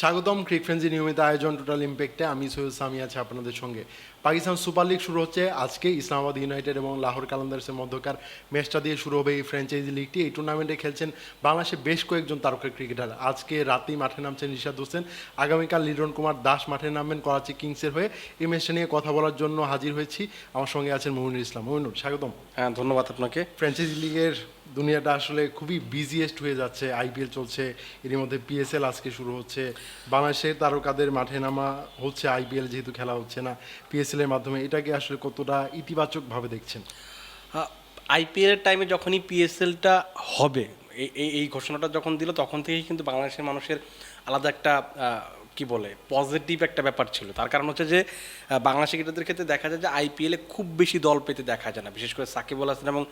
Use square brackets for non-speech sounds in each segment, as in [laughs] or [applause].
স্বাগতম ক্রিক ফ্রেন্সি নিয়মিত আয়োজন টোটাল ইম্প্যাক্টে আমি সৈয়দ সামি আছি আপনাদের সঙ্গে। পাকিস্তান সুপার লিগ শুরু হচ্ছে আজকে ইসলামাবাদ ইউনাইটেড এবং লাহোর কালান্দার্সের মধ্যকার ম্যাচটা দিয়ে শুরু হবে এই ফ্র্যাঞ্চাইজি লিগটি এই টুর্নামেন্টে খেলছেন বাংলাদেশে বেশ কয়েকজন তারকা ক্রিকেটার আজকে রাতেই মাঠে নামছেন রিশাদ হোসেন। আগামীকাল লিটন কুমার দাস মাঠে নামবেন করাচি কিংসের হয়ে। এই ম্যাচটা নিয়ে কথা বলার জন্য হাজির হয়েছি। আমার সঙ্গে আছেন মমিনুল ইসলাম। মমিনুল স্বাগতম। হ্যাঁ ধন্যবাদ আপনাকে। ফ্র্যাঞ্চাইজি লিগের দুনিয়াটা আসলে খুবই বিজিয়েস্ট হয়ে যাচ্ছে আইপিএল চলছে এর মধ্যে পিএসএল আজকে শুরু হচ্ছে। বাংলাদেশের তারকাদের মাঠে নামা হচ্ছে আইপিএল যেহেতু খেলা হচ্ছে না পিএসএল এর মাধ্যমে। এটাকে আসলে কতটা ইতিবাচকভাবে দেখছেন? আইপিএল এর টাইমে যখনই পিএসএলটা হবে এই এই- ঘোষণাটা যখন দিল, তখন থেকেই কিন্তু বাংলাদেশের মানুষের আলাদা একটা কি বলে পজিটিভ একটা ব্যাপার ছিল। তার কারণ হচ্ছে যে বাংলা বাংলাদেশি ক্রিকেটারদের ক্ষেত্রে দেখা যায় যে আইপিএলে খুব বেশি দল পেতে দেখা যায় না। বিশেষ করে সাকিব আল হাসান এবং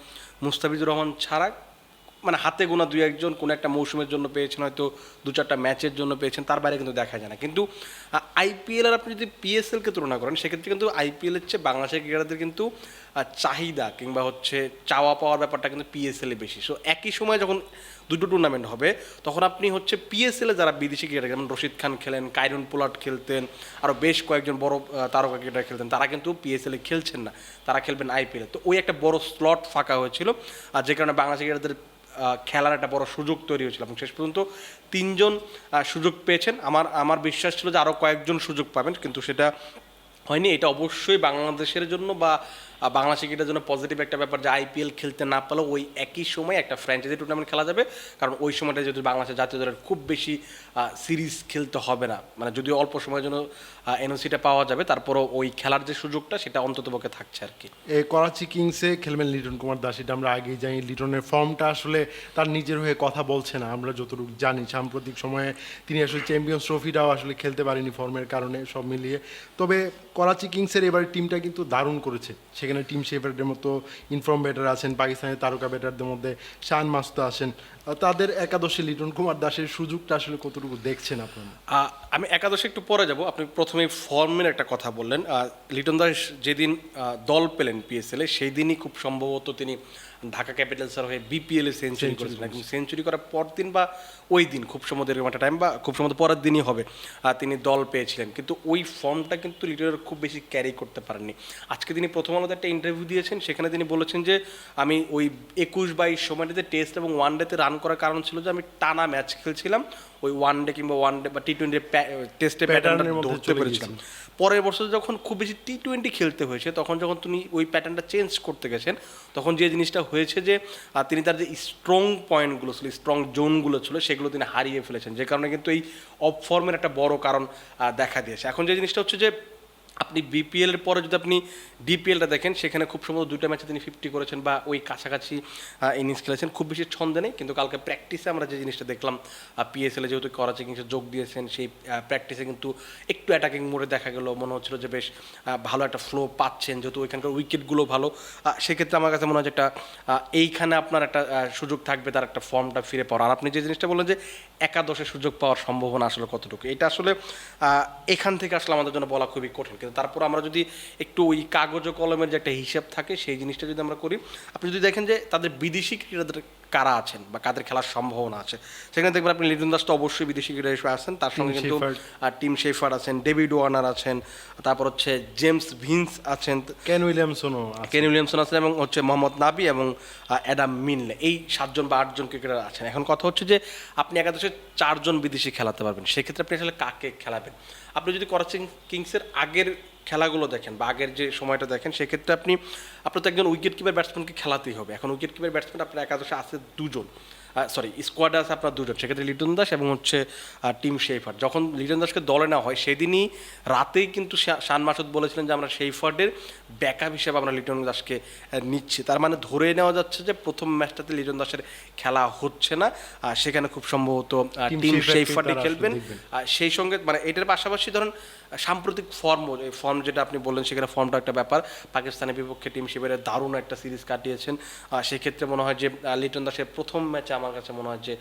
মুস্তাফিজুর রহমান ছাড়া মানে হাতে গোনা দুই একজন কোনো একটা মৌসুমের জন্য পেয়েছেন, হয়তো দু চারটা ম্যাচের জন্য পেয়েছেন, তার বাইরে কিন্তু দেখা যায় না। কিন্তু আইপিএল আর আপনি যদি পিএসএলকে তুলনা করেন, সেক্ষেত্রে কিন্তু আইপিএলের চেয়ে বাংলাদেশের ক্রিকেটারদের কিন্তু চাহিদা কিংবা হচ্ছে চাওয়া পাওয়ার ব্যাপারটা কিন্তু পিএসএলে বেশি। সো একই সময় যখন দুটো টুর্নামেন্ট হবে, তখন আপনি হচ্ছে পিএসএলে যারা বিদেশি ক্রিকেটার, যেমন রশিদ খান খেলেন, কাইরন পোলাট খেলতেন আরও বেশ কয়েকজন বড় তারকা ক্রিকেটার খেলতেন, তারা কিন্তু পিএসএলে খেলছেন না, তারা খেলবেন আইপিএলে তো ওই একটা বড় স্লট ফাঁকা হয়েছিল আর যে কারণে বাংলাদেশি ক্রিকেটারদের খেলার একটা বড় সুযোগ তৈরি হয়েছিল এবং শেষ পর্যন্ত তিনজন সুযোগ পেয়েছেন। আমার আমার বিশ্বাস ছিল যে আরও কয়েকজন সুযোগ পাবেন, কিন্তু সেটা হয়নি। এটা অবশ্যই বাংলাদেশের জন্য বা বাংলা ক্রিকেটের জন্য পজিটিভ একটা ব্যাপার যে আইপিএল খেলতে না পারলেও ওই একই সময় একটা ফ্র্যাঞ্চাইজি টুর্নামেন্ট খেলা যাবে। কারণ ওই সময়টা যদি বাংলাদেশের জাতীয় দলের খুব বেশি সিরিজ খেলতে হবে না। মানে যদিও অল্প সময়ের জন্য এনওসিটা পাওয়া যাবে, তারপরও ওই খেলার যে সুযোগটা, সেটা অন্ততপক্ষে থাকছে আর কি। করাচি কিংসে খেলবেন লিটন কুমার দাস, এটা আমরা আগেই জানি। লিটনের ফর্মটা আসলে তার নিজের হয়ে কথা বলছে না, আমরা যতটুকু জানি। সাম্প্রতিক সময়ে তিনি আসলে চ্যাম্পিয়ন্স ট্রফিটাও আসলে খেলতে পারেনি ফর্মের কারণে সব মিলিয়ে। তবে করাচি কিংসের এবার টিমটা কিন্তু দারুণ করেছে। সেখানে টিম শেফারদের মতো ইনফর্ম ব্যাটার আছেন পাকিস্তানের তারকা ব্যাটারদের মধ্যে শান মাস্তা আহ, তাদের একাদশে লিটন কুমার দাসের সুযোগটা আসলে কতটুকু দেখছেন আপনারা? আমি একাদশে একটু পরে যাব। আপনি প্রথমে ফর্মের একটা কথা বললেন। লিটন দাস যেদিন দল পেলেন পিএসএলে সেই দিনই খুব সম্ভবত তিনি ঢাকা ক্যাপিটালসের হয়ে বিপিএল এ সেঞ্চুরি করেছিলেন এবং সেঞ্চুরি করার পর দিন বা ওই দিন খুব সম্ভবত এরকম একটা টাইম বা খুব সম্ভবত পরের দিনই হবে আহ, তিনি দল পেয়েছিলেন। কিন্তু ওই ফর্মটা কিন্তু লিটনের খুব বেশি ক্যারি করতে পারেননি। আজকে তিনি প্রথম আলোতে একটা ইন্টারভিউ দিয়েছেন সেখানে তিনি বলেছেন যে আমি ওই একুশ বাইশ সময়টাতে টেস্ট এবং ওয়ান ডেতে রান করার কারণ ছিল যে আমি টানা ম্যাচ খেলছিলাম ওই ওয়ান ডে কিংবা ওয়ান ডে বা টি টোয়েন্টি টেস্টে প্যাটার্নের ধরতে পেরেছিলাম। পরের বছর যখন খুব বেশি টি টোয়েন্টি খেলতে হয়েছে, তখন যখন তিনি ওই প্যাটার্নটা চেঞ্জ করতে গেছেন, তখন যে জিনিসটা হয়েছে যে তিনি তার যে স্ট্রং পয়েন্টগুলো ছিল স্ট্রং জোনগুলো ছিল, সেগুলো তিনি হারিয়ে ফেলেছেন। যে কারণে কিন্তু এই অফ ফর্মের একটা বড় কারণ দেখা দিয়েছে। এখন যে জিনিসটা হচ্ছে যে আপনি বিপিএল এর পরে যদি আপনি ডিপিএলটা দেখেন, সেখানে খুব সম্ভবত দুইটা ম্যাচে তিনি ফিফটি করেছেন বা ওই কাছাকাছি ইনিংস খেলেছেন। খুব বেশি ছন্দে নেই, কিন্তু কালকে প্র্যাকটিসে আমরা যে জিনিসটা দেখলাম পিএসএলে যেহেতু করাচি কিংসে যোগ দিয়েছেন, সেই প্র্যাকটিসে কিন্তু একটু অ্যাটাকিং মোডে দেখা গেল। মনে হচ্ছিল যে বেশ ভালো একটা ফ্লো পাচ্ছেন, যেহেতু ওইখানকার উইকেটগুলো ভালো। সেক্ষেত্রে আমার কাছে মনে হয় যে একটা এইখানে আপনার একটা সুযোগ থাকবে তার একটা ফর্মটা ফিরে পাওয়ার। আর আপনি যে জিনিসটা বললেন যে একাদশে সুযোগ পাওয়ার সম্ভাবনা আসলে কতটুকু, এটা আসলে এখান থেকে আসলে আমাদের জন্য বলা খুবই কঠিন। কিন্তু তারপর আমরা যদি একটু ওই কাগজ ও কলমের যে একটা হিসাব থাকে সেই জিনিসটা যদি আমরা করি আপনি যদি দেখেন যে তাদের বিদেশি ক্রিকেটারদের কারা আছেন বা কাদের খেলার সম্ভাবনা আছে সেখানে দেখবেন আপনি লিটন দাস তো অবশ্যই বিদেশি ক্রিকেটার হিসেবে আছেন তার সঙ্গে কিন্তু টিম শেফার আছেন ডেভিড ওয়ার্নার আছেন তারপর হচ্ছে জেমস ভিন্স আছেন কেন উইলিয়ামসনও। কেন উইলিয়ামসন আছেন এবং হচ্ছে মোহাম্মদ নাবি এবং অ্যাডাম মিনলে এই সাতজন বা আটজন ক্রিকেটার আছেন। এখন কথা হচ্ছে যে আপনি একাদশে চারজন বিদেশি খেলাতে পারবেন। সেক্ষেত্রে আপনি আসলে কাকে খেলাবেন? আপনি যদি করাচি কিংসের আগের খেলাগুলো দেখেন বা আগের যে সময়টা দেখেন, সেক্ষেত্রে আপনি, আপনার তো একজন উইকেট কিপার ব্যাটসম্যানকে খেলাতেই হবে। এখন উইকেট কিপার ব্যাটসম্যান আপনার একাদশে আছে দুজন। সরি স্কোয়াডে আছে আপনার দুজন সেক্ষেত্রে লিটন দাস এবং হচ্ছে টিম শেফার্ড যখন লিটন দাসকে দলে নেওয়া হয় সেদিনই রাতেই কিন্তু শান মাসুদ বলেছিলেন যে আমরা শেফার্ডের ব্যাকআপ হিসেবে আমরা লিটন দাসকে নিচ্ছি। তার মানে ধরে নেওয়া যাচ্ছে যে প্রথম ম্যাচটাতে লিটন দাসের খেলা হচ্ছে না। আহ, সেখানে খুব সম্ভবত টিম আসলে খেলবেন আর সেই সঙ্গে মানে এটার পাশাপাশি ধরুন সাম্প্রতিক ফর্ম ফর্ম যেটা আপনি বললেন, সেখানে ফর্মটা একটা ব্যাপার। পাকিস্তানের বিপক্ষে টিম শিবের দারুণ একটা সিরিজ কাটিয়েছেন। সেক্ষেত্রে মনে হয় যে লিটন দাসের প্রথম ম্যাচে আমার কাছে মনে হয় যে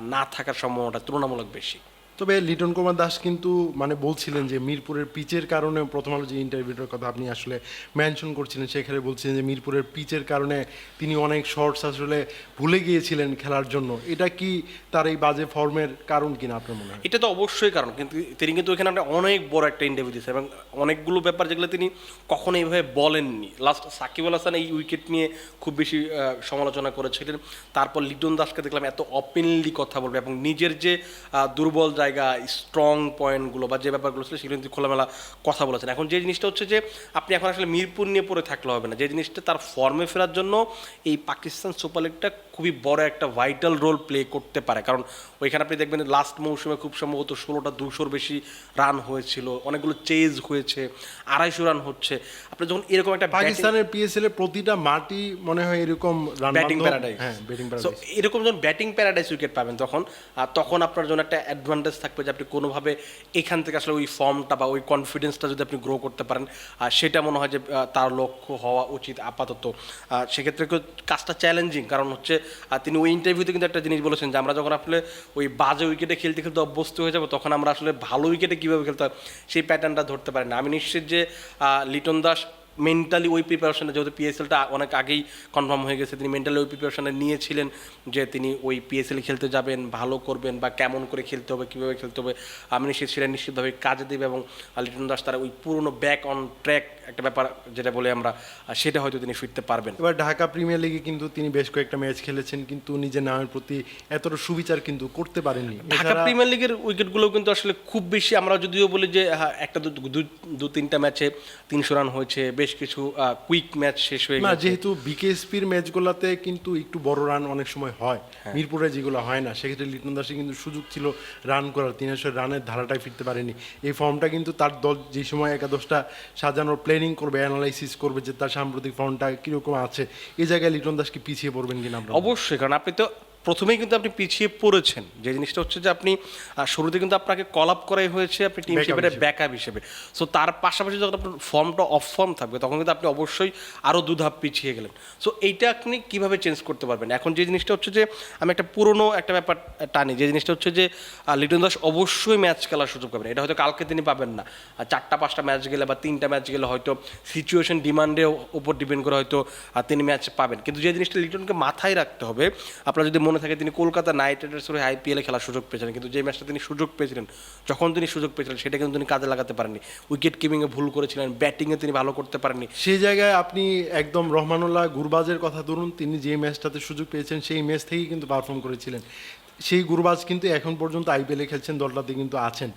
না থাকার সম্ভাবনাটা তুলনামূলক বেশি। তবে লিটন কুমার দাস কিন্তু মানে বলছিলেন যে মিরপুরের পিচের কারণে প্রথম আলো যে ইন্টারভিউটার কথা আপনি আসলে মেনশন করছিলেন, সেখানে বলছিলেন যে মিরপুরের পিচের কারণে তিনি অনেক শর্টস আসলে ভুলে গিয়েছিলেন খেলার জন্য। এটা কি তার এই বাজে ফর্মের কারণ কিনা আপনার মনে হয়? এটা তো অবশ্যই কারণ। কিন্তু তিনি কিন্তু এখানে একটা অনেক বড় একটা ইন্টারভিউ দিয়েছে এবং অনেকগুলো ব্যাপার যেগুলো তিনি কখনো এইভাবে বলেননি। লাস্ট সাকিব আল হাসান এই উইকেট নিয়ে খুব বেশি সমালোচনা করেছিলেন। তারপর লিটন দাসকে দেখলাম এত অপেনলি কথা বলবে এবং নিজের যে দুর্বল জায়গা স্ট্রং পয়েন্টগুলো বা যে ব্যাপারগুলো ছিল সেগুলো কিন্তু খোলামেলা কথা বলেছেন। এখন যে জিনিসটা হচ্ছে যে, আপনি এখন আসলে মিরপুর নিয়ে পড়ে থাকলে হবে না। যে জিনিসটা তার ফর্মে ফেরার জন্য এই পাকিস্তান সুপার লিগটা খুবই বড় একটা ভাইটাল রোল প্লে করতে পারে। কারণ ওইখানে আপনি দেখবেন লাস্ট মৌসুমে খুব সম্ভবত ষোলোটা দুশোর বেশি রান হয়েছিল অনেকগুলো চেজ হয়েছে আড়াইশো রান হচ্ছে। আপনি যখন এরকম একটা পাকিস্তানের পিএসএল এর প্রতিটা মাটি মনে হয় এরকম ব্যাটিং প্যারাডাইস হ্যাঁ ব্যাটিং প্যারাডাইস এরকম যখন ব্যাটিং প্যারাডাইস উইকেট পাবেন তখন তখন আপনার জন্য একটা অ্যাডভান্টেজ থাকবে যে আপনি কোনোভাবে এখান থেকে আসলে ওই ফর্মটা বা ওই কনফিডেন্সটা যদি আপনি গ্রো করতে পারেন আর সেটা মনে হয় যে তার লক্ষ্য হওয়া উচিত আপাতত। সেক্ষেত্রে কাজটা চ্যালেঞ্জিং কারণ হচ্ছে আহ, তিনি ওই ইন্টারভিউতে কিন্তু একটা জিনিস বলেছেন যে আমরা যখন আসলে ওই বাজে উইকেটে খেলতে খেলতে অভ্যস্ত হয়ে যাব তখন আমরা আসলে ভালো উইকেটে কীভাবে খেলতে হবে সেই প্যাটার্নটা ধরতে পারি না। আমি নিশ্চিত যে লিটন দাস মেন্টালি ওই প্রিপারেশনে যেহেতু পিএসএলটা অনেক আগেই কনফার্ম হয়ে গেছে তিনি মেন্টালি ওই প্রিপারেশনে নিয়েছিলেন যে তিনি ওই পিএসএল খেলতে যাবেন ভালো করবেন বা কেমন করে খেলতে হবে কীভাবে খেলতে হবে আমি নিশ্চিত সেটা নিশ্চিতভাবে কাজে দেবে এবং লিটন দাস তারা ওই পুরনো ব্যাক অন ট্র্যাক একটা ব্যাপার যেটা বলে আমরা সেটা হয়তো তিনি ফিরতে পারবেন। এবার ঢাকা প্রিমিয়ার লিগে কিন্তু তিনি বেশ কয়েকটা ম্যাচ খেলেছেন কিন্তু নিজের নামের প্রতি এতটা সুবিচার কিন্তু করতে পারেননি। ঢাকা প্রিমিয়ার লিগের উইকেটগুলো কিন্তু আসলে খুব বেশি আমরা যদিও বলি যে হ্যাঁ, একটা দু তিনটা ম্যাচে তিনশো রান হয়েছে বেশ কিছু কুইক ম্যাচ শেষ হয়ে না যেহেতু বিকেএসপির ম্যাচগুলোতে কিন্তু একটু বড় রান অনেক সময় হয়। হ্যাঁ। মিরপুরে যেগুলো হয় না সেক্ষেত্রে লিটন দাসের কিন্তু সুযোগ ছিল রান করার। তিনি আসলে রানের ধারাটাই ফিরতে পারেনি। এই ফর্মটা কিন্তু তার দল যে সময় একাদশটা সাজানোর প্ল্যানিং করবে অ্যানালাইসিস করবে যে তার সাম্প্রতিক ফর্মটা কীরকম আছে এই জায়গায় লিটন দাস কি পিছিয়ে পড়বেন কিনা অবশ্যই কারণ আপনি তো প্রথমেই কিন্তু আপনি পিছিয়ে পড়েছেন। যে জিনিসটা হচ্ছে যে আপনি শুরুতে কিন্তু আপনাকে কল আপ করাই হয়েছে আপনি টিম হিসেবে। ব্যাকআপ হিসেবে। সো তার পাশাপাশি যখন আপনার ফর্মটা অফ ফর্ম থাকবে তখন কিন্তু আপনি অবশ্যই আরও দু ধাপ পিছিয়ে গেলেন। সো এইটা আপনি কীভাবে চেঞ্জ করতে পারবেন? এখন যে জিনিসটা হচ্ছে যে আমি একটা পুরনো একটা ব্যাপার টানি যে জিনিসটা হচ্ছে যে লিটন দাস অবশ্যই ম্যাচ খেলার সুযোগ পাবেন। এটা হয়তো কালকে তিনি পাবেন না। আর চারটা পাঁচটা ম্যাচ গেলে বা তিনটা ম্যাচ গেলে হয়তো সিচুয়েশন ডিমান্ডের উপর ডিপেন্ড করে হয়তো তিনি ম্যাচ পাবেন। কিন্তু যে জিনিসটা লিটনকে মাথায় রাখতে হবে আপনার যদি মনে থাকে তিনি কলকাতা নাইট রাইডার্সের হয়ে আইপিএলে খেলার সুযোগ পেয়েছিলেন। কিন্তু যে ম্যাচটা তিনি সুযোগ পেয়েছিলেন, যখন তিনি সুযোগ পেয়েছিলেন, সেটা কিন্তু তিনি কাজে লাগাতে পারেননি। উইকেট কিপিংয়ে ভুল করেছিলেন ব্যাটিংয়ে তিনি ভালো করতে পারেননি। সেই জায়গায় আপনি একদম রহমানুল্লাহ গুরবাজের কথা ধরুন, তিনি যে ম্যাচটাতে সুযোগ পেয়েছেন, সেই ম্যাচ থেকেই কিন্তু পারফর্ম করেছিলেন। সেই গুরবাজ কিন্তু এখন পর্যন্ত আইপিএলে খেলছেন, দলটাতে কিন্তু আছেন।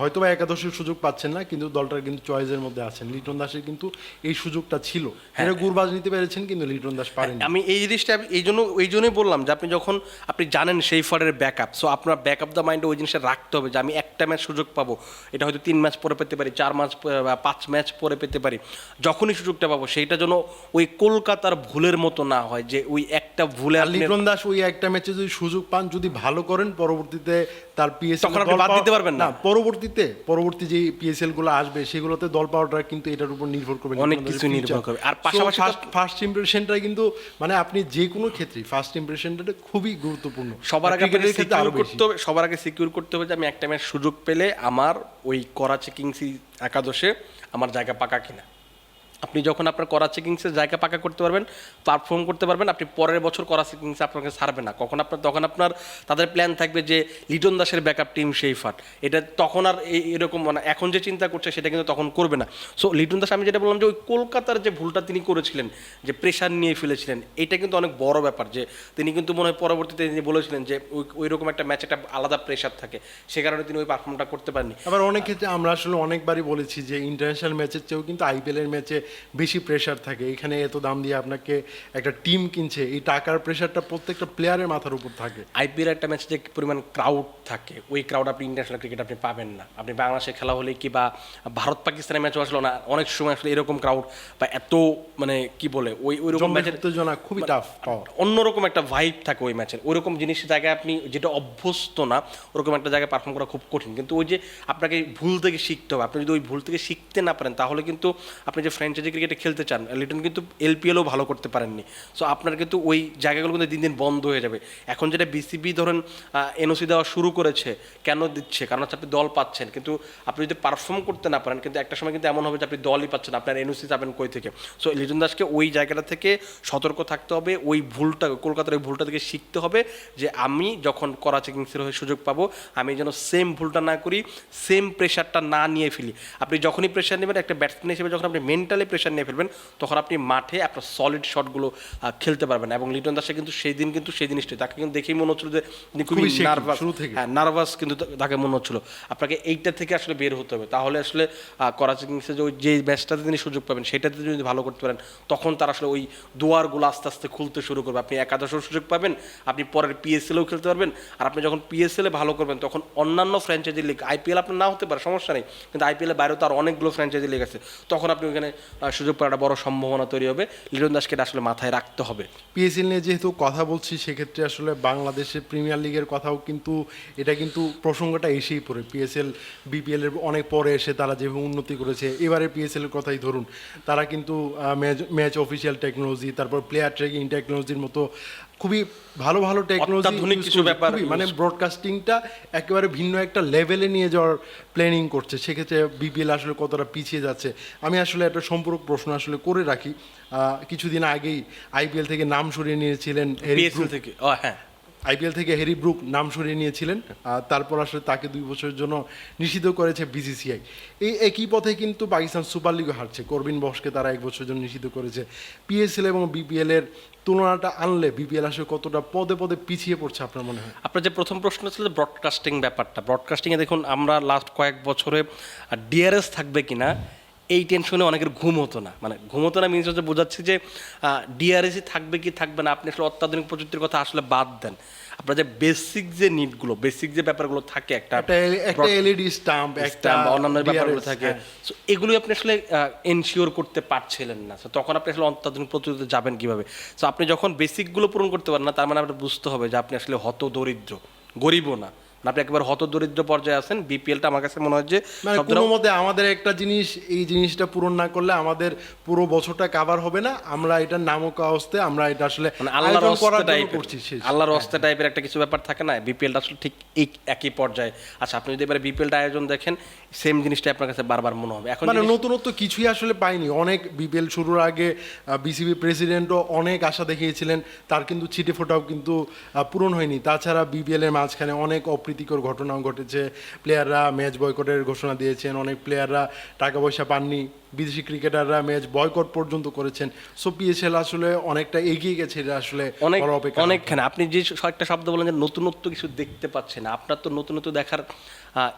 হয়তো বা একাদশের সুযোগ পাচ্ছেন না কিন্তু দলটার কিন্তু চয়েসের মধ্যে আছেন। লিটন দাসের কিন্তু এই সুযোগটা ছিল। এটা গুরবাজ নিতে পেরেছেন কিন্তু লিটন দাস পারেন। আমি এই জিনিসটা এই জন্য এই জন্যই বললাম যে আপনি যখন আপনি জানেন সেই ফরের ব্যাকআপ সো আপনার ব্যাক ব্যাকআপ দ্য মাইন্ডে ওই জিনিসটা রাখতে হবে যে আমি একটা ম্যাচ সুযোগ পাবো। এটা হয়তো তিন ম্যাচ পরে পেতে পারি চার ম্যাচ বা পাঁচ ম্যাচ পরে পেতে পারি। যখনই সুযোগটা পাবো সেইটা যেন ওই কলকাতার ভুলের মতো না হয় যে ওই একটা ভুলে আর লিটন দাস ওই একটা ম্যাচে যদি সুযোগ পান যদি ভালো করেন পরবর্তীতে তার পিএসএল বাদ দিতে পারবেন না। পরবর্তীতে পরবর্তী যে পিএসএলগুলো আসবে সেগুলোতে দল পাওয়াটা কিন্তু এটার উপর নির্ভর করবে অনেক কিছু নির্ভর করবে। আর পাশাপাশি ফার্স্ট ইমপ্রেশনটা কিন্তু মানে আপনি যে কোনো ক্ষেত্রে ফার্স্ট ইমপ্রেশনটা খুবই গুরুত্বপূর্ণ সবার আগে সিকিউর করতে হবে সবার আগে সিকিউর করতে হবে যে আমি একটা ম্যাচ সুযোগ পেলে আমার ওই করাচি কিংসি একাদশে আমার জায়গা পাকা কিনা আপনি যখন আপনার করাচি কিংসের জায়গা পাকা করতে পারবেন পারফর্ম করতে পারবেন, আপনি পরের বছর করাচি কিংস আপনাকে ছাড়বে না। কখন আপনার, তখন আপনার, তাদের প্ল্যান থাকবে যে লিটন দাসের ব্যাকআপ টিম সেই ফাট এটা তখন আর এরকম মানে এখন যে চিন্তা করছে সেটা কিন্তু তখন করবে না। সো লিটন দাস, আমি যেটা বললাম যে ওই কলকাতার যে ভুলটা তিনি করেছিলেন, যে প্রেশার নিয়ে ফেলেছিলেন, এটা কিন্তু অনেক বড় ব্যাপার যে তিনি কিন্তু মনে হয় পরবর্তীতে তিনি বলেছিলেন যে ওই ওই রকম একটা ম্যাচ একটা আলাদা প্রেশার থাকে। সে কারণে তিনি ওই পারফর্মটা করতে পারেননি। আবার অনেক ক্ষেত্রে আমরা আসলে অনেকবারই বলেছি যে ইন্টারন্যাশনাল ম্যাচের চেয়েও কিন্তু আইপিএল এর ম্যাচে বেশি প্রেশার থাকে। এখানে এত দাম দিয়ে আপনাকে একটা টিম কিনছে এই টাকার প্রেশারটা প্রত্যেকটা প্লেয়ারের মাথার উপর থাকে। আইপিএল একটা ম্যাচে যে পরিমাণ ক্রাউড থাকে ওই ক্রাউড আপনি ইন্টারন্যাশনাল ক্রিকেট আপনি পাবেন না। আপনি বাংলাদেশে খেলা হলে কি বা ভারত পাকিস্তানের ম্যাচও আসলো না অনেক সময় আসলে এরকম ক্রাউড বা এত মানে কি বলে ওই ওই রকম ম্যাচের উত্তেজনা খুবই টাফ অন্যরকম একটা ভাইব থাকে ওই ম্যাচের ওইরকম জিনিস জায়গায় আপনি যেটা অভ্যস্ত না ওরকম একটা জায়গায় পারফর্ম করা খুব কঠিন। কিন্তু ওই যে আপনাকে ভুল থেকে শিখতে হবে আপনি যদি ওই ভুল থেকে শিখতে না পারেন তাহলে কিন্তু আপনি যে ফ্রেঞ্চ ফ্র্যাঞ্চাইজি ক্রিকেটে খেলতে চান, লিটন কিন্তু এলপিএলও ভালো করতে পারেননি। সো আপনার কিন্তু ওই জায়গাগুলো কিন্তু দিন দিন বন্ধ হয়ে যাবে। এখন যেটা বিসিবি ধরেন এনওসি দেওয়া শুরু করেছে, কেন দিচ্ছে? কারণ হচ্ছে আপনি দল পাচ্ছেন। কিন্তু আপনি যদি পারফর্ম করতে না পারেন, কিন্তু একটা সময় কিন্তু এমন হবে যে আপনি দলই পাচ্ছেন আপনার এনওসি যাবেন কই থেকে? সো লিটন দাসকে ওই জায়গাটা থেকে সতর্ক থাকতে হবে, ওই ভুলটা, কলকাতার ওই ভুলটা থেকে শিখতে হবে যে আমি যখন করাচি কিংসের হয়ে সুযোগ পাবো, আমি যেন সেম ভুলটা না করি সেম প্রেশারটা না নিয়ে ফেলি। আপনি যখনই প্রেশার নেবেন, একটা ব্যাটসম্যান হিসেবে যখন আপনি মেন্টালি প্রেশার নিয়ে ফেলবেন তখন আপনি মাঠে আপনার সলিড শটগুলো খেলতে পারবেন এবং লিটন দাসে কিন্তু সেই দিন কিন্তু সেই জিনিসটাই। তাকে কিন্তু দেখেই মনে হচ্ছিল যে খুবই নার্ভাস হ্যাঁ নার্ভাস কিন্তু তাকে মনে হচ্ছিল। আপনাকে এইটা থেকে আসলে বের হতে হবে। তাহলে আসলে করাচি কিংসে যে ওই যে ম্যাচটাতে তিনি সুযোগ পাবেন সেটাতে যদি ভালো করতে পারেন তখন তার আসলে ওই দুয়ারগুলো আস্তে আস্তে খুলতে শুরু করবে। আপনি একাদশের সুযোগ পাবেন আপনি পরের পিএসএলেও খেলতে পারবেন। আর আপনি যখন পিএসএলে ভালো করবেন তখন অন্যান্য ফ্র্যাঞ্চাইজি লিগ আইপিএল আপনার না হতে পারে সমস্যা নেই। কিন্তু আইপিএলের বাইরেও তার অনেকগুলো ফ্র্যাঞ্চাইজি লিগ আছে। তখন আপনি ওখানে সুযোগ পাওয়ার একটা বড় সম্ভাবনা তৈরি হবে। লিটন দাসকে আসলে মাথায় রাখতে হবে। পিএসএল নিয়ে যেহেতু কথা বলছি, সেক্ষেত্রে আসলে বাংলাদেশের প্রিমিয়ার লিগের কথাও কিন্তু, এটা কিন্তু প্রসঙ্গটা এসেই পড়ে। পিএসএল বিপিএল এর অনেক পরে এসে তারা যেভাবে উন্নতি করেছে, এবারে পিএসএল এর কথাই ধরুন। তারা কিন্তু ম্যাচ অফিসিয়াল টেকনোলজি তারপর প্লেয়ার ট্রেকিং টেকনোলজির মতো খুবই ভালো ভালো টেকনোলজি কিছু ব্যাপার মানে ব্রডকাস্টিংটা একেবারে ভিন্ন একটা লেভেলে নিয়ে যাওয়ার প্ল্যানিং করছে। সেক্ষেত্রে বিপিএল আসলে কতটা পিছিয়ে যাচ্ছে? আমি আসলে একটা সম্পূরক প্রশ্ন আসলে করে রাখি। আহ, কিছুদিন আগেই আইপিএল থেকে নাম সরিয়ে নিয়েছিলেন। থেকে। হ্যাঁ। আইপিএল থেকে হ্যারি ব্রুক নাম সরিয়ে নিয়েছিলেন তারপর আসলে তাকে দুই বছরের জন্য নিষিদ্ধ করেছে বিসিসিআই। এই একই পথে কিন্তু পাকিস্তান সুপার লিগও হারছে। করবিন বসকে তারা এক বছরের জন্য নিষিদ্ধ করেছে। পিএসএল এবং বিপিএল এর তুলনাটা আনলে বিপিএল আসলে কতটা পদে পদে পিছিয়ে পড়ছে আপনার মনে হয়? আপনার যে প্রথম প্রশ্ন ছিল ব্রডকাস্টিং ব্যাপারটা ব্রডকাস্টিংয়ে দেখুন আমরা লাস্ট কয়েক বছরে ডিআরএস থাকবে কিনা এই টেনশনে অনেকের ঘুম হতো না। মানে ঘুম হতো না মিনস হচ্ছে বোঝাচ্ছি যে ডিআরএসই থাকবে কি থাকবে না আপনি আসলে অত্যাধুনিক প্রযুক্তির কথা আসলে বাদ দেন। আপনার যে বেসিক যে নিডগুলো বেসিক যে ব্যাপারগুলো থাকে একটা এলইডি স্টাম্প একটা অন্যান্য ব্যাপারগুলো থাকে। হ্যাঁ। সো এগুলো আপনি আসলে এনশিওর করতে পারছিলেন না। সো তখন আপনি আসলে অত্যাধুনিক পদ্ধতিতে যাবেন কীভাবে? সো আপনি যখন বেসিকগুলো পূরণ করতে পারেন না তার মানে আপনার বুঝতে হবে যে আপনি আসলে হত দরিদ্র গরিবও না, আপনি একেবারে হত দরিদ্র পর্যায়ে আছেন বিপিএলটা আমার কাছে মনে হয় যে মানে কোনো মতে আমাদের একটা জিনিস এই জিনিসটা পূরণ না করলে আমাদের পুরো বছরটা কাভার হবে না। আমরা এটার নামক অবস্থায় আমরা এটা আসলে মানে আল্লাহর জন্য টাইপের করছি আল্লাহর অস্তে টাইপের একটা কিছু ব্যাপার থাকে না বিপিএলটা আসলে ঠিক এই একই পর্যায়ে। আচ্ছা আপনি যদি এবারে বিপিএলটা আয়োজন দেখেন সেম জিনিসটা আপনার কাছে বারবার মনে হবে। এখন মানে নতুনত্ব কিছুই আসলে পাইনি। অনেক বিপিএল শুরুর আগে বিসিবি প্রেসিডেন্টও অনেক আশা দেখিয়েছিলেন তার কিন্তু ছিটে ফোটাও কিন্তু পূরণ হয়নি। তাছাড়া বিপিএল এর মাঝখানে অনেক অপ্রীতিকর ঘটনাও ঘটেছে। প্লেয়াররা ম্যাচ বয়কটের ঘোষণা দিয়েছেন। অনেক প্লেয়াররা টাকা পয়সা পাননি। বিদেশি ক্রিকেটাররা ম্যাচ বয়কট পর্যন্ত করেছেন। সো পিএসএল আসলে অনেকটা এগিয়ে গেছে এটা আসলে অনেক অনেকখানে। আপনি যে একটা শব্দ বলেন যে নতুনত্ব কিছু দেখতে পাচ্ছেন আপনার তো নতুনত্ব দেখার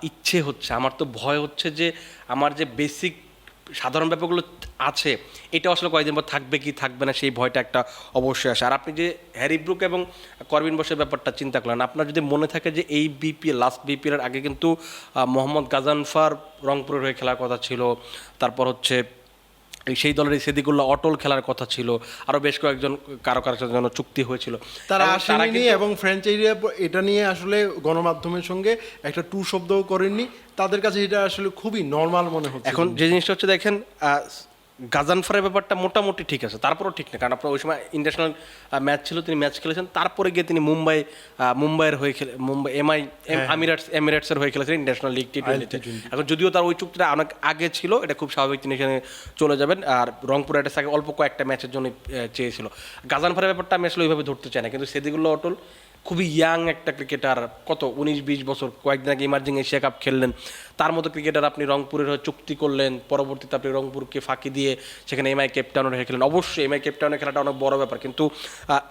ইচ্ছে হচ্ছে। আমার তো ভয় হচ্ছে যে আমার যে বেসিক সাধারণ ব্যাপারগুলো আছে, এটা আসলে কয়েকদিন পর থাকবে কি থাকবে না, সেই ভয়টা একটা অবশ্যই আসে। আর আপনি যে হ্যারি ব্রুক এবং করবিন বসের ব্যাপারটা চিন্তা করলেন, আপনার যদি মনে থাকে যে এই বিপিএল লাস্ট বিপিএল এর আগে কিন্তু মোহাম্মদ গাজানফার রংপুরের হয়ে খেলার কথা ছিল, তারপর হচ্ছে সেই দলের সেদিকুল্লাহ অটল খেলার কথা ছিল। আরও বেশ কয়েকজন কারও কারও সাথে যেন চুক্তি হয়েছিল। তারা আসেনি এবং ফ্র্যাঞ্চাইজিরা এটা নিয়ে আসলে গণমাধ্যমের সঙ্গে একটা টু শব্দও করেননি। তাদের কাছে এটা আসলে খুবই নর্মাল মনে হচ্ছে। এখন যে জিনিসটা হচ্ছে দেখেন গাজানফারের ব্যাপারটা মোটামুটি ঠিক আছে তারপরেও ঠিক না কারণ আপনার ওই সময় ইন্টারন্যাশনাল ম্যাচ ছিল তিনি ম্যাচ খেলেছেন তারপরে গিয়ে তিনি মুম্বাই মুম্বাইয়ের হয়ে খেলে মুম্বাই এমআই আমিরাটস এমিরেটসের হয়ে খেলেছেন ইন্টারন্যাশনাল লিগ টি টোয়েন্টিতে এখন যদিও তার ওই চুক্তিটা অনেক আগে ছিল এটা খুব স্বাভাবিক তিনি এখানে চলে যাবেন আর রংপুর রাইডার্স আগে অল্প কয়েকটা ম্যাচের জন্য চেয়েছিল। গাজানফারের ব্যাপারটা আমি আসলে ওইভাবে ধরতে চাই না কিন্তু সেদিগুলো অটল। খুবই ইয়াং একটা ক্রিকেটার কত, উনিশ, বিশ বছর, কয়েকদিন আগে ইমার্জিং এশিয়া কাপ খেললেন। তার মতো ক্রিকেটার আপনি রংপুরের হয়ে চুক্তি করলেন, পরবর্তীতে আপনি রংপুরকে ফাঁকি দিয়ে সেখানে এমআই কেপটাউনের হয়ে খেলেন। অবশ্যই এমআই কেপটাউনের খেলাটা অনেক বড় ব্যাপার, কিন্তু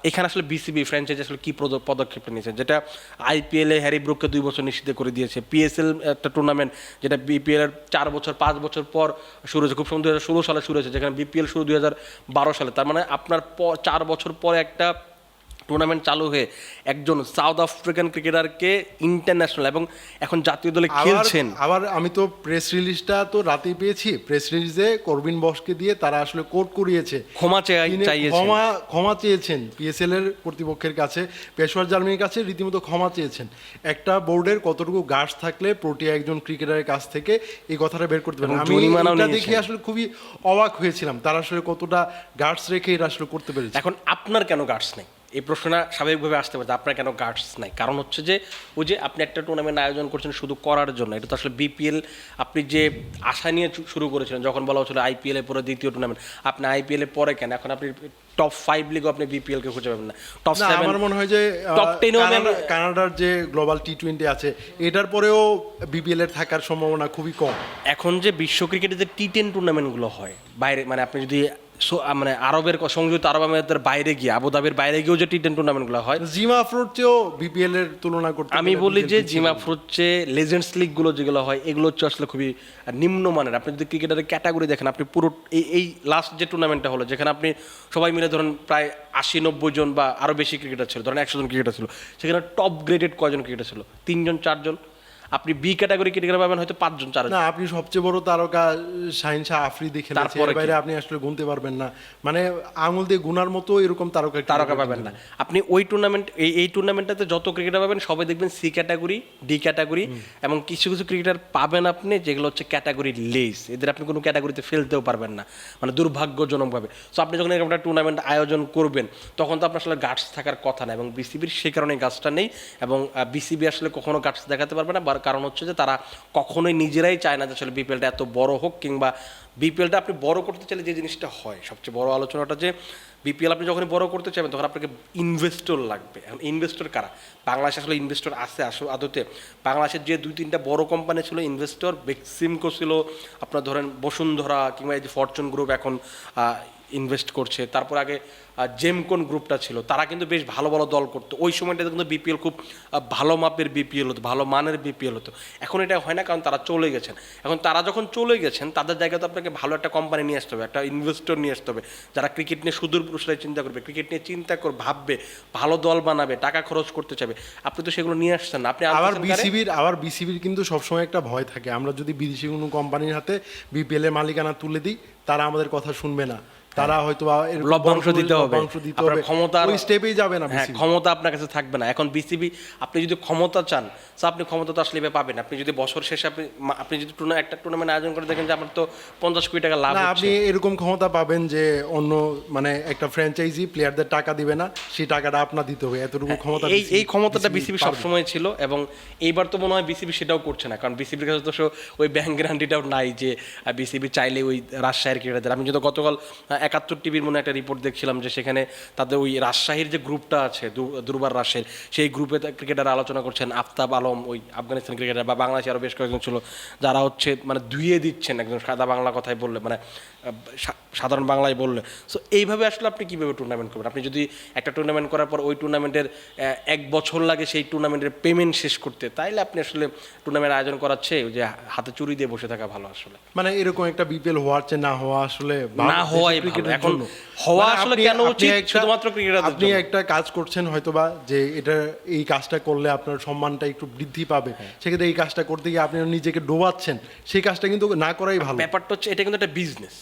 এখানে আসলে বিসিবি ফ্র্যাঞ্চাইজি আসলে কী পদক্ষেপটা নিয়েছে? যেটা আইপিএলে হ্যারি ব্রুককে দুই বছর নিষিদ্ধ করে দিয়েছে। পিএসএল একটা টুর্নামেন্ট যেটা বিপিএল এর চার বছর, পাঁচ বছর পর শুরু হয়েছে। খুব সুন্দর, দুই হাজার ষোলো সালে শুরু হয়েছে, যেখানে বিপিএল শুরু দুই হাজার বারো সালে। তার মানে আপনার চার বছর পরে একটা টুর্নামেন্ট চালু হয়ে একজন সাউথ আফ্রিকান ক্রিকেটারকে ইন্টারন্যাশনাল এবং এখন জাতীয় দলে খেলছেন। আবার আমি তো প্রেস রিলিজটা তো রাতেই পেয়েছি। প্রেস রিলিজে করবিন বসকে দিয়ে তারা আসলে কোর্ট করিয়েছে। ক্ষমা চাইয়েছেন। ক্ষমা ক্ষমা চেয়েছেন পিএসএল এর কর্তৃপক্ষের কাছে পেশোয়ার জার্মানির কাছে রীতিমতো ক্ষমা চেয়েছেন। একটা বোর্ডের কতটুকু গার্ডস থাকলে প্রোটিয়া একজন ক্রিকেটারের কাছ থেকে এই কথাটা বের করতে পারেন আমি এটা দেখে আসলে খুবই অবাক হয়েছিলাম। তারা আসলে কতটা গার্ডস রেখে এটা আসলে করতে পেরেছে। এখন আপনার কেন গার্ডস নেই? এই প্রশ্নটা স্বাভাবিকভাবে আসতে পারে আপনার কেন গার্ডস নাই। কারণ হচ্ছে যে ওই যে আপনি একটা টুর্নামেন্ট আয়োজন করছেন শুধু করার জন্য এটা তো আসলে বিপিএল আপনি যে আশা নিয়ে শুরু করেছিলেন যখন বলা হচ্ছিল আইপিএল এর পরে দ্বিতীয় টুর্নামেন্ট আপনি আইপিএল এর পরে কেন? এখন আপনি টপ ফাইভ লিগও আপনি বিপিএল কে খুঁজে পাবেন না। টপ সেভেন আমার মনে হয় যে টপ Top 10 ও আমি- কানাডা- কানাডার যে গ্লোবাল টি টোয়েন্টি আছে এটার পরেও বিপিএল এর থাকার সম্ভাবনা খুবই কম। এখন যে বিশ্ব ক্রিকেটে যে টি টেন টুর্নামেন্টগুলো হয় বাইরে মানে আপনি যদি মানে আরবের সংযুক্ত আরব আমিরাতের বাইরে গিয়ে আবুধাবির বাইরে গিয়েও যে টি টেন টুর্নামেন্টগুলো হয় জিমা চেয়েও বিপিএল এর তুলনা করতে আমি বলি যে জিমা গেছে। হচ্ছে লেজেন্ডস লিগগুলো যেগুলো হয় এগুলো হচ্ছে আসলে খুবই নিম্নমানের। আপনি যদি ক্রিকেটারের ক্যাটাগরি দেখেন আপনি পুরো এই এই লাস্ট যে টুর্নামেন্টটা হলো যেখানে আপনি সবাই মিলে ধরুন প্রায় আশি নব্বই জন বা আরও বেশি ক্রিকেটার ছিল ধরেন একশো জন ক্রিকেটার ছিল সেখানে টপ গ্রেডেড কয়জন ক্রিকেটার ছিল? তিনজন চারজন? আপনি বি ক্যাটাগরি ক্রিকেটার পাবেন হয়তো পাঁচজন চারজন। না আপনি সবচেয়ে বড় তারকা শাহিন শাহ আফ্রিদি খেলেছে। এর বাইরে আপনি আসলে গুনতে পারবেন না। মানে আঙুল দিয়ে গুনার মতো এরকম তারকা তারকা পাবেন না। আপনি ওই টুর্নামেন্ট এই এই টুর্নামেন্টটাতে যত ক্রিকেটার পাবেন সবাই দেখবেন সি ক্যাটাগরি ডি ক্যাটাগরি এবং কিছু কিছু ক্রিকেটার পাবেন আপনি যেগুলো হচ্ছে ক্যাটাগরি লেস এদের আপনি কোনো ক্যাটাগরিতে ফেলতেও পারবেন না। মানে দুর্ভাগ্যজনকভাবে। সো আপনি যখন এরকম একটা টুর্নামেন্ট আয়োজন করবেন তখন তো আপনার আসলে গার্ডস থাকার কথা না এবং বিসিবির সেই কারণে গাছটা নেই এবং বিসিবি আসলে কখনো গার্ডস দেখাতে পারবে না বার- কারণ হচ্ছে যে তারা কখনোই নিজেরাই চায় না যে আসলে বিপিএলটা এত বড় হোক কিংবা বিপিএলটা আপনি বড় করতে চাইলে যে জিনিসটা হয়, সবচেয়ে বড় আলোচনাটা যে বিপিএল আপনি যখন বড় করতে চাইবেন তখন আপনাকে ইনভেস্টর লাগবে। এখন ইনভেস্টর কারা? বাংলাদেশে আসলে ইনভেস্টর আছে আসলে আদতে। বাংলাদেশের যে দুই তিনটা বড় কোম্পানি ছিল ইনভেস্টর বেক্সিমকো ছিল, আপনার ধরেন বসুন্ধরা কিংবা এই যে ফরচুন গ্রুপ এখন ইনভেস্ট করছে তারপর আগে জেমকন গ্রুপটা ছিল তারা কিন্তু বেশ ভালো ভালো দল করতো। ওই সময়টাতে কিন্তু বিপিএল খুব ভালো মাপের বিপিএল হতো ভালো মানের বিপিএল হতো। এখন এটা হয় না কারণ তারা চলে গেছেন। এখন তারা যখন চলে গেছেন তাদের জায়গায় তো আপনাকে ভালো একটা কোম্পানি নিয়ে আসতে হবে একটা ইনভেস্টর নিয়ে আসতে হবে যারা ক্রিকেট নিয়ে সুদূর প্রসারে চিন্তা করবে ক্রিকেট নিয়ে চিন্তা করে ভাববে ভালো দল বানাবে টাকা খরচ করতে চাবে আপনি তো সেগুলো নিয়ে আসছেন না। আপনি আবার বিসিবির আবার বিসিবির কিন্তু সবসময় একটা ভয় থাকে। আমরা যদি বিদেশি কোনো কোম্পানির হাতে বিপিএল এর মালিকানা তুলে দিই তারা আমাদের কথা শুনবে না। তারা হয়তো লভ্যাংশ দিতে হবে। দিতে হবে। ক্ষমতার ওই স্টেপেই যাবে না হ্যাঁ ক্ষমতা আপনার কাছে থাকবে না। এখন বিসিবি আপনি যদি ক্ষমতা চান তো আপনি ক্ষমতা তো আসলে পাবেন। আপনি যদি বছর শেষে আপনি আপনি যদি টুর্না একটা টুর্নামেন্ট আয়োজন করে দেখেন যে আপনার তো পঞ্চাশ কোটি টাকা লাভ আপনি এরকম ক্ষমতা পাবেন যে অন্য মানে একটা ফ্র্যাঞ্চাইজি প্লেয়ারদের টাকা দিবে না সেই টাকাটা আপনার দিতে হবে। এতটুকু ক্ষমতা এই এই ক্ষমতাটা বিসিবি সবসময় ছিল এবং এইবার তো মনে হয় বিসিবি সেটাও করছে না। কারণ বিসিবির কাছে তো ওই ব্যাংক গ্যারান্টিটাও নাই যে বিসিবি চাইলে ওই রাজশাহীর ক্রিকেটারদের আমি যদি গতকাল একাত্তর টিভির মনে একটা রিপোর্ট দেখছিলাম যে সেখানে তাদের ওই রাজশাহীর যে গ্রুপটা আছে দুর্বার রাজশাহীর সেই গ্রুপে ক্রিকেটার আলোচনা করছেন আফতাব আলম ওই আফগানিস্তান ক্রিকেটার বা বাংলাদেশে আরও বেশ কয়েকজন ছিল যারা হচ্ছে মানে ধুয়ে দিচ্ছেন একজন সাদা বাংলা কথায় বললে মানে সাধারণ বাংলায় বললে। সো এইভাবে আসলে আপনি কীভাবে টুর্নামেন্ট করবেন? আপনি যদি একটা টুর্নামেন্ট করার পর ওই টুর্নামেন্টের এক বছর লাগে সেই টুর্নামেন্টের পেমেন্ট শেষ করতে তাইলে আপনি আসলে টুর্নামেন্ট আয়োজন করাচ্ছে যে হাতে চুরি দিয়ে বসে থাকা ভালো আসলে। মানে এরকম একটা বিপিএল হওয়ার চেয়ে না হওয়া আসলে না হওয়াই ভালো। এখন হওয়া মানে আসলে আপনি- কেন উচিত? একটা- শুধুমাত্র ক্রিকেটারদের আপনি একটা কাজ করছেন হয়তোবা যে এটা এই কাজটা করলে আপনার সম্মানটা একটু বৃদ্ধি পাবে হ্যাঁ। সেক্ষেত্রে এই কাজটা করতে গিয়ে আপনি নিজেকে ডোবাচ্ছেন সেই কাজটা কিন্তু না করাই ভালো ব্যাপারটা হচ্ছে এটা কিন্তু একটা বিজনেস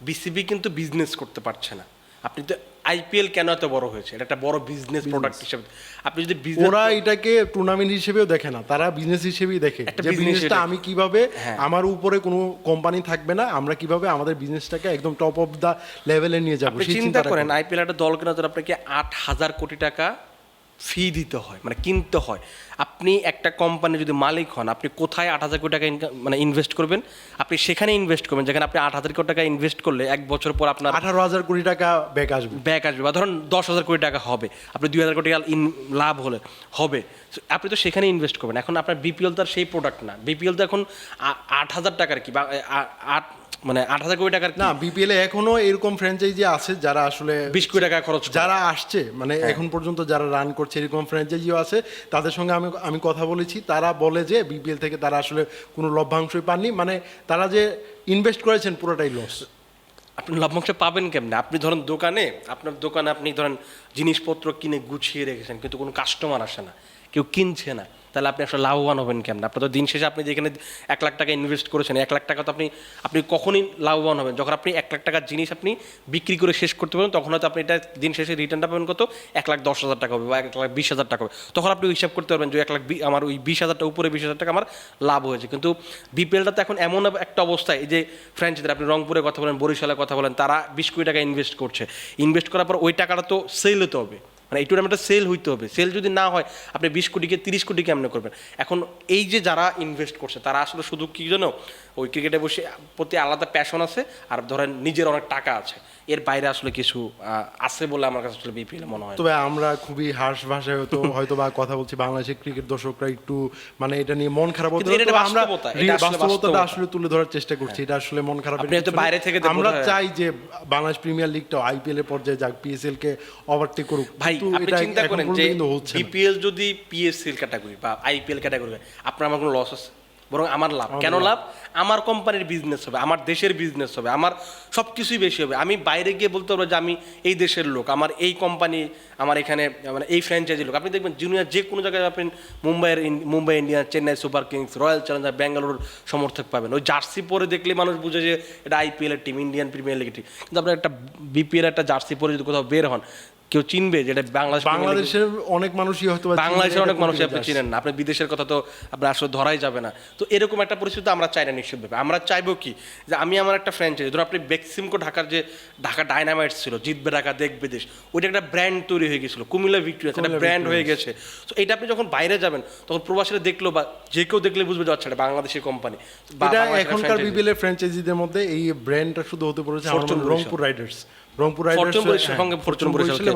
বিসিবি কিন্তু বিজনেস করতে পারছে না আপনি তো আইপিএল কেন এত বড় হয়েছে এটা একটা বড় বিজনেস প্রোডাক্ট হিসেবে আপনি যদি ওরা এটাকে টুর্নামেন্ট হিসেবেও দেখে না তারা বিজনেস হিসেবেই দেখে যে বিজনেসটা আমি কীভাবে হ্যাঁ। আমার উপরে কোনো কোম্পানি থাকবে না আমরা কীভাবে আমাদের বিজনেসটাকে একদম টপ অফ দ্য লেভেলে নিয়ে যাব চিন্তা করেন করি। আইপিএল একটা দল জন্য আপনাকে আট হাজার কোটি টাকা ফি দিতে হয় মানে কিনতে হয়। আপনি একটা কোম্পানি যদি মালিক হন আপনি কোথায় আট হাজার কোটি টাকা মানে ইনভেস্ট করবেন? আপনি সেখানে ইনভেস্ট করবেন যেখানে আপনি আট হাজার কোটি টাকা ইনভেস্ট করলে এক বছর পর আপনার আঠারো হাজার কোটি টাকা ব্যাক আসবে। ব্যাক আসবে বা ধরুন দশ হাজার কোটি টাকা হবে আপনি দুই হাজার কোটি টাকা ইন লাভ হলে হবে। আপনি তো সেখানে ইনভেস্ট করবেন। এখন আপনার বিপিএল তো আর সেই প্রোডাক্ট না। বিপিএল তো এখন আট হাজার টাকার কি বা আট মানে আট হাজার কোটি টাকার না বিপিএল এ এখনও এরকম ফ্র্যাঞ্চাইজি আছে যারা আসলে বিশ কোটি টাকা খরচ যারা আসছে মানে হ্যাঁ। এখন পর্যন্ত যারা রান করছে এরকম ফ্র্যাঞ্চাইজিও আছে। তাদের সঙ্গে আমি আমি কথা বলেছি। তারা বলে যে বিপিএল থেকে তারা আসলে কোনো লভ্যাংশই পাননি। মানে তারা যে ইনভেস্ট করেছেন পুরোটাই লস আপনি লভ্যাংশ পাবেন কেমনে? আপনি ধরেন দোকানে আপনার দোকানে আপনি ধরেন জিনিসপত্র কিনে গুছিয়ে রেখেছেন কিন্তু কোনো কাস্টমার আসে না। কেউ কিনছে না। তাহলে আপনি আসলে লাভবান হবেন কেমন? আপনার তো দিন শেষে আপনি যেখানে এক লাখ টাকা ইনভেস্ট করেছেন, এক লাখ টাকা তো আপনি আপনি কখনই লাভবান হবেন। যখন আপনি এক লাখ টাকার জিনিস আপনি বিক্রি করে শেষ করতে পারেন তখন হয়তো আপনি এটা দিন শেষে রিটার্নটা পাবেন কত? এক লাখ দশ হাজার টাকা হবে বা এক লাখ বিশ হাজার টাকা হবে। তখন আপনি হিসাব করতে পারবেন যে এক লাখ আমার ওই বিশ হাজারটা, উপরে বিশ হাজার টাকা আমার লাভ হয়েছে। কিন্তু বিপিএলটা তো এখন এমন একটা অবস্থায় যে ফ্র্যাঞ্চাইজির আপনি রংপুরে কথা বলেন, বরিশালে কথা বলেন, তারা বিশ কোটি টাকা ইনভেস্ট করছে। ইনভেস্ট করার পর ওই টাকাটা তো সেল হতে হবে। মানে এই টুর্নামেন্টটা সেল হইতে হবে। সেল যদি না হয়, আপনি বিশ কোটিকে তিরিশ কোটি কেমনে করবেন? এখন এই যে যারা ইনভেস্ট করছে, তারা আসলে শুধু কি জানো? ওই ক্রিকেটে বসে প্রতি আলাদা প্যাশন আছে, আর ধরেন নিজের অনেক টাকা আছে। এর বাইরে আসলে কিছু আছে বলে আমার কাছে আসলে বিপিএল মনে হয়। তবে আমরা খুবই হার্শ ভাষায় হয়তো [laughs] হয়তো বা কথা বলছি বাংলাদেশের ক্রিকেট দর্শকরা একটু মানে এটা নিয়ে মন খারাপ হতে আমরা বাস্তবতা, আসলে বাস্তবতাটা আসলে তুলে ধরার চেষ্টা করছি এটা আসলে মন খারাপ বাইরে থেকে আমরা চাই যে বাংলাদেশ প্রিমিয়ার লিগটা আইপিএল এর পর্যায়ে যাক পিএসএল কে ওভারটেক করুক। ভাই আপনি চিন্তা করেন যে। বিপিএল যদি পিএসএল ক্যাটাগরি বা আইপিএল ক্যাটাগরি আপনার আমার কোনো লস আছে? বরং আমার লাভ। কেন লাভ? আমার কোম্পানির বিজনেস হবে আমার দেশের বিজনেস হবে আমার সব কিছুই বেশি হবে। আমি বাইরে গিয়ে বলতে পারব যে আমি এই দেশের লোক আমার এই কোম্পানি আমার এখানে মানে এই ফ্র্যাঞ্চাইজি লোক। আপনি দেখবেন জুনিয়র যে কোনো জায়গায় আপনি মুম্বাইয়ের Mumbai Indian Chennai Super Kings Royal Challenger Bangalore সমর্থক পাবেন। ওই জার্সি পরে দেখলে মানুষ বুঝে যে এটা আইপিএলের টিম ইন্ডিয়ান প্রিমিয়ার লিগের টিম কিন্তু আপনার একটা বিপিএল একটা জার্সি পরে যদি কোথাও বের হন কেউ চিনবে যে এটা বাংলাদেশ বাংলাদেশের অনেক মানুষই হয়তো বাংলাদেশের অনেক এটা মানুষ আপনি চিনেন না। আপনি বিদেশের কথা তো আপনার আসলে ধরাই যাবে না। তো এরকম একটা পরিস্থিতি আমরা চাই না নিশ্চিতভাবে। আমরা চাইব কি? যে আমি আমার একটা ফ্র্যাঞ্চাইজি ধরুন আপনি বেক্সিমকো ঢাকার যে ঢাকা ডাইনামাইটস ছিল জিতবে ঢাকা দেখবে দেশ ওইটা একটা ব্র্যান্ড তৈরি হয়ে গেছিল কুমিল্লা ভিক্টোরিয়া একটা ব্র্যান্ড হয়ে গেছে। তো এটা আপনি যখন বাইরে যাবেন তখন প্রবাসীরা দেখল বা যে কেউ দেখলে বুঝবে যে আচ্ছা এটা বাংলাদেশের কোম্পানি এখনকার বিপিএল এর ফ্র্যাঞ্চাইজিদের মধ্যে এই ব্র্যান্ডটা শুধু হতে পড়েছে। রংপুর রাইডার্স রংপুর হ্যাঁ, সঙ্গে ফরচুন বরিশালকে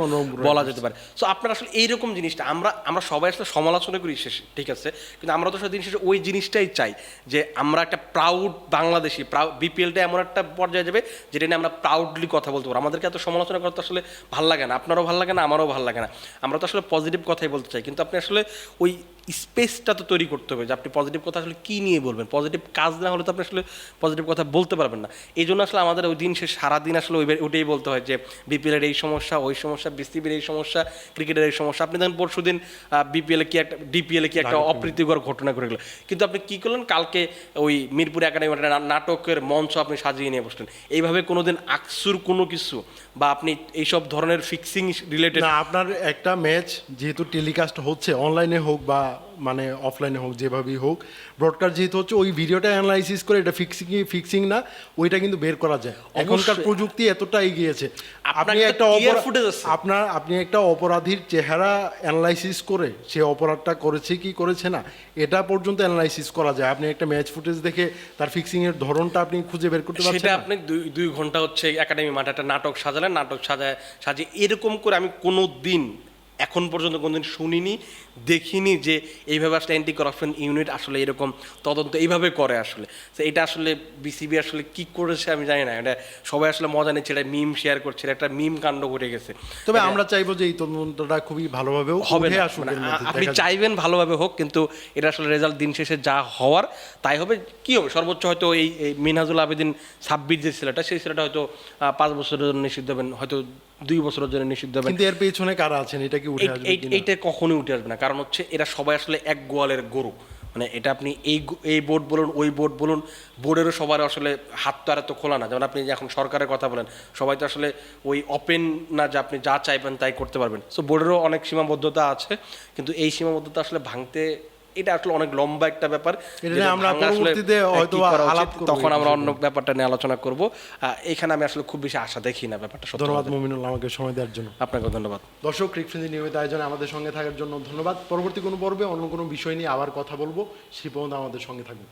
বলা যেতে পারে। সো আপনার আসলে এইরকম জিনিসটা আমরা আমরা সবাই আসলে সমালোচনা করি শেষ ঠিক আছে? কিন্তু আমরা তো আসলে দিন শেষে ওই জিনিসটাই চাই যে আমরা একটা প্রাউড বাংলাদেশি বিপিএলটা এমন একটা পর্যায়ে যাবে যেটা নিয়ে আমরা প্রাউডলি কথা বলতে পারব। আমাদেরকে এত সমালোচনা করতে আসলে ভালো লাগে না আপনারও ভালো লাগে না আমারও ভালো লাগে না। আমরা তো আসলে পজিটিভ কথাই বলতে চাই কিন্তু আপনি আসলে ওই স্পেসটা তো তৈরি করতে হবে যে আপনি পজিটিভ কথা আসলে কী নিয়ে বলবেন? পজিটিভ কাজ না হলে তো আপনি আসলে পজিটিভ কথা বলতে পারবেন না। এই জন্য আসলে আমাদের ওই দিন সে সারাদিন আসলে ওই ওইটাই বলতে হয় যে বিপিএলের এই সমস্যা ওই সমস্যা বিসিবির এই সমস্যা ক্রিকেটের এই সমস্যা। আপনি দেখেন পরশু দিন বিপিএলে কি একটা ডিপিএলে কি একটা অপ্রীতিকর ঘটনা ঘটে গেল কিন্তু আপনি কি করলেন? কালকে ওই মিরপুর একাডেমি একটা নাটকের মঞ্চ আপনি সাজিয়ে নিয়ে বসলেন। এইভাবে কোনোদিন আকসুর কোনো কিছু বা আপনি এইসব ধরনের ফিক্সিং রিলেটেড আপনার একটা ম্যাচ যেহেতু টেলিকাস্ট হচ্ছে অনলাইনে হোক বা মানে অফলাইনে হোক যেভাবেই হোক ব্রডকাস্ট যেহেতু হচ্ছে ওই ভিডিওটা অ্যানালাইসিস করে এটা ফিক্সিং ফিক্সিং না ওইটা কিন্তু বের করা যায়। এখনকার প্রযুক্তি এতটা এগিয়েছে। আপনি একটা। আপনার আপনি একটা অপরাধীর চেহারা অ্যানালাইসিস করে সে অপরাধটা করেছে কি করেছে না এটা পর্যন্ত অ্যানালাইসিস করা যায়। আপনি একটা ম্যাচ ফুটেজ দেখে তার ফিক্সিং এর ধরনটা আপনি খুঁজে বের করতে পারছেন সেটা আপনি দুই দুই ঘণ্টা হচ্ছে একাডেমি মাঠে একটা নাটক সাজালেন নাটক সাজায় সাজিয়ে এরকম করে আমি কোনো দিন এখন পর্যন্ত কোনোদিন শুনিনি দেখিনি যে এইভাবে আসলে অ্যান্টি করাপশন ইউনিট আসলে এরকম তদন্ত এইভাবে করে আসলে। তো এটা আসলে বিসিবি আসলে কি করেছে আমি জানি না এটা সবাই আসলে মজা নিচ্ছে এটা মিম শেয়ার করছে এটা একটা মিম কাণ্ড ঘটে গেছে। তবে আমরা চাইব যে এই তদন্তটা খুবই ভালোভাবে হবে মানে আপনি চাইবেন ভালোভাবে হোক কিন্তু এটা আসলে রেজাল্ট দিন শেষে যা হওয়ার তাই হবে কি হবে? সর্বোচ্চ হয়তো এই মিনহাজুল আবেদিন সাব্বির যে ছেলেটা সেই ছেলেটা হয়তো পাঁচ বছরের জন্য নিষিদ্ধ হবেন হয়তো দুই বছরের জন্য নিষিদ্ধ হবেন। কিন্তু এর পেছনে কারা আছেন? এটা কি উঠে এই- আসবে? এইটা কখনোই উঠে আসবে না। কারণ হচ্ছে এরা সবাই আসলে এক গোয়ালের গরু। মানে এটা আপনি এই এই বোর্ড বলুন ওই বোর্ড বলুন বোর্ডেরও সবার আসলে হাত তো আর এত খোলা না। যেমন আপনি এখন সরকারের কথা বলেন সবাই তো আসলে ওই ওপেন না যে আপনি যা চাইবেন তাই করতে পারবেন। সো বোর্ডেরও অনেক সীমাবদ্ধতা আছে কিন্তু এই সীমাবদ্ধতা আসলে ভাঙতে এটা আসলে অনেক লম্বা একটা ব্যাপার। হয়তো তখন আমরা অন্য ব্যাপারটা নিয়ে আলোচনা করব। এখানে আমি আসলে খুব বেশি আশা দেখি না ব্যাপারটা ধন্যবাদ মমিনুল আমাকে সময় দেওয়ার জন্য। আপনাকে ধন্যবাদ। দর্শক ক্রিকফ্রেন্ডি নিয়মিত আয়োজনে আমাদের সঙ্গে থাকার জন্য ধন্যবাদ। পরবর্তী কোনো পর্বে অন্য কোনো বিষয় নিয়ে আবার কথা বলব। সেই পর্যন্ত আমাদের সঙ্গে থাকবেন